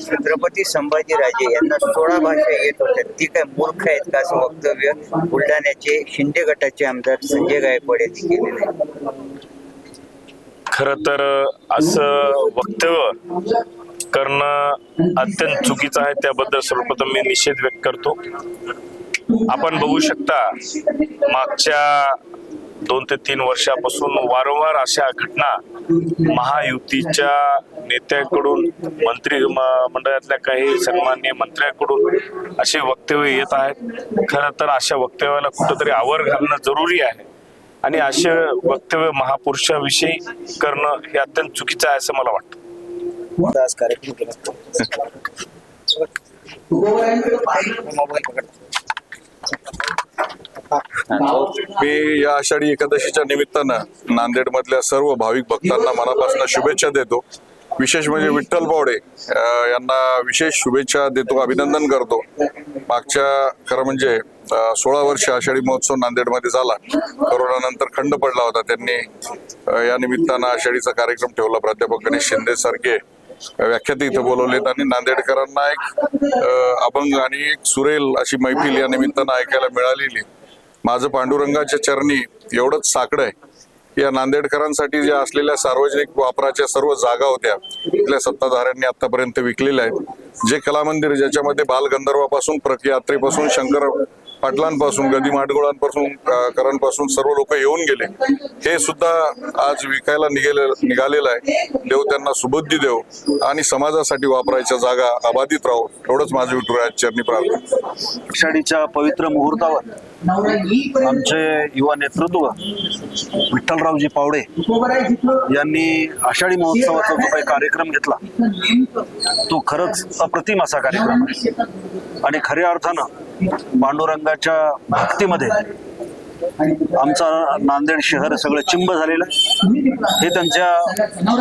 छत्रपती संभाजीराजे यांना सोळा भाषा येत होत्या. ती काय मूर्ख आहेत का असं वक्तव्य? बुलढाण्याचे शिंदे गटाचे आमदार संजय गायकवाड यांनी केलेलं आहे. खर तर असं वक्तव्य करणं अत्यंत चुकीचं आहे. त्याबद्दल सर्वप्रथम मी निषेध व्यक्त करतो. आपण बघू शकता मागच्या दोन ते तीन वर्षापासून वारंवार अशा घटना महायुतीच्या नेत्याकडून मंत्री मंडळातल्या काही सन्मान्य मंत्र्याकडून असे वक्तव्य येत आहेत. खरं तर अशा वक्तव्याला कुठंतरी आवर घालणं जरुरी आहे आणि असे वक्तव्य महापुरुषाविषयी करणं हे अत्यंत चुकीचं आहे असं मला वाटतं. आज कार्यक्रम केला. मी या आषाढी एकादशीच्या निमित्तानं नांदेड मधल्या सर्व भाविक भक्तांना मनापासून शुभेच्छा देतो. विशेष म्हणजे विठ्ठल पावडे यांना विशेष शुभेच्छा देतो अभिनंदन करतो. मागच्या खरं म्हणजे सोळा वर्ष आषाढी महोत्सव नांदेडमध्ये झाला. कोरोनानंतर खंड पडला होता त्यांनी. या निमित्तानं आषाढीचा कार्यक्रम ठेवला. प्राध्यापक गणेश शिंदे सारखे व्याख्याते इथं बोलवलेत आणि नांदेडकरांना एक अभंग आणि एक सुरेल अशी मैफिल या निमित्तानं ऐकायला मिळालेली. माझं पांडुरंगाच्या चरणी एवढंच साकडं आहे. या नांदेडकरांसाठी ज्या असलेल्या सार्वजनिक वापराच्या सर्व जागा होत्या तिथल्या सत्ताधाऱ्यांनी आतापर्यंत विकलेल्या आहेत. जे कलामंदिर ज्याच्यामध्ये बालगंधर्वापासून प्रकयात्रेपासून शंकर पाटलांपासून गदी माडगुळांपासून अं, करांपासून सर्व लोक येऊन गेले. हे सुद्धा आज विकायला निघेले निघालेलं आहे. देव त्यांना सुबुद्धी देव आणि समाजासाठी वापरायच्या जागा अबाधित राहो एवढंच माझं विठुराज चरणी प्रार्थना. आषाढीच्या पवित्र मुहूर्तावर आमचे युवा नेतृत्व विठ्ठलरावजी पावडे यांनी आषाढी महोत्सवाचा जो काही कार्यक्रम घेतला तो खरंच अप्रतिम असा कार्यक्रम आहे. आणि खऱ्या अर्थानं पांडुरंगाच्या भक्तीमध्ये आमचा नांदेड शहर सगळं चिंब झालेलं हे त्यांच्या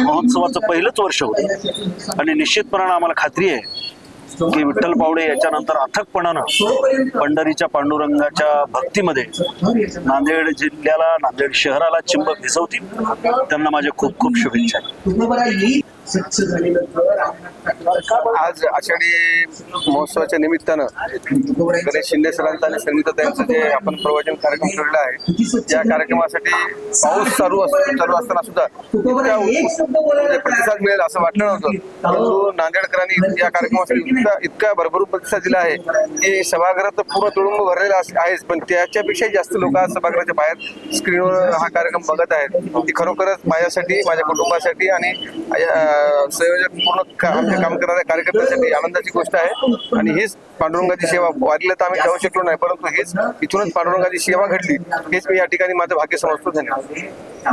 महोत्सवाचं पहिलंच वर्ष होतं. आणि निश्चितपणानं आम्हाला खात्री आहे की विठ्ठल पावडे याच्यानंतर अथकपणानं पंढरीच्या पांडुरंगाच्या भक्तीमध्ये नांदेड जिल्ह्याला नांदेड शहराला चिंब भिजवतील त्यांना माझ्या खूप खूप शुभेच्छा. आज आषाढी महोत्सवाच्या निमित्तानं गणेश शिंदे सरांचं आणि संगीता त्यांचं जे आपण प्रवचन कार्यक्रम ठेवलेला आहे या कार्यक्रमासाठी पाऊस चालू चालू असताना सुद्धा म्हणजे प्रतिसाद मिळेल असं वाटलं नव्हतं. परंतु नांदेडकरांनी या कार्यक्रमासाठी इतका इतका भरभरून प्रतिसाद दिला आहे की सभागृह तर पूर्ण तुडुंब भरलेला आहेच. पण त्याच्यापेक्षाही जास्त लोक आज सभागृहाच्या बाहेर स्क्रीनवर हा कार्यक्रम बघत आहेत. ती खरोखरच माझ्यासाठी माझ्या कुटुंबासाठी आणि संयोजक पूर्ण आमचे काम करणाऱ्या कार्यकर्त्यांसाठी आनंदाची गोष्ट आहे. आणि हीच पांडुरंगाची सेवा वारीला तर आम्ही जाऊ शकलो नाही परंतु हेच इथूनच पांडुरंगाची सेवा घडली. हेच मी या ठिकाणी माझं भाग्य समजतो धन्यवाद.